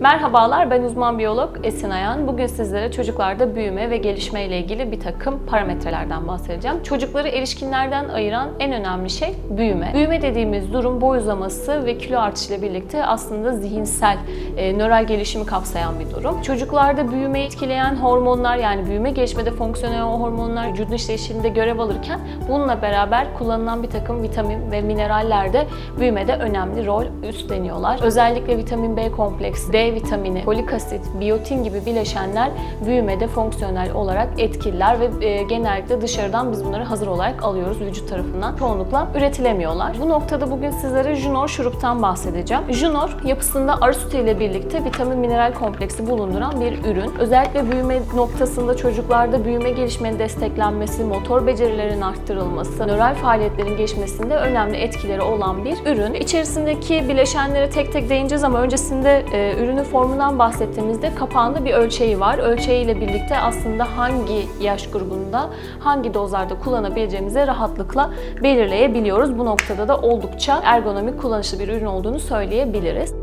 Merhabalar, ben uzman biyolog Esin Ayan. Bugün sizlere çocuklarda büyüme ve gelişme ile ilgili bir takım parametrelerden bahsedeceğim. Çocukları erişkinlerden ayıran en önemli şey büyüme. Büyüme dediğimiz durum boy uzaması ve kilo artışıyla birlikte aslında zihinsel, e, nöral gelişimi kapsayan bir durum. Çocuklarda büyümeyi etkileyen hormonlar yani büyüme gelişmede fonksiyonel hormonlar vücudun işleyişinde görev alırken bununla beraber kullanılan bir takım vitamin ve mineraller de büyümede önemli rol üstleniyorlar. Özellikle vitamin B kompleksi, D vitamini, folik asit, biyotin gibi bileşenler büyümede fonksiyonel olarak etkililer ve e, genellikle dışarıdan biz bunları hazır olarak alıyoruz vücut tarafından. Çoğunlukla üretilemiyorlar. Bu noktada bugün sizlere Junor şuruptan bahsedeceğim. Junor yapısında arı sütü ile birlikte vitamin mineral kompleksi bulunduran bir ürün. Özellikle büyüme noktasında çocuklarda büyüme gelişmenin desteklenmesi, motor becerilerin arttırılması, nöral faaliyetlerin gelişmesinde önemli etkileri olan bir ürün. İçerisindeki bileşenlere tek tek değineceğiz ama öncesinde e, ürünün formundan bahsettiğimizde kapağında bir ölçeği var. Ölçeğiyle birlikte aslında hangi yaş grubunda, hangi dozlarda kullanabileceğimizi rahatlıkla belirleyebiliyoruz. Bu noktada da oldukça ergonomik kullanışlı bir ürün olduğunu söyleyebiliriz.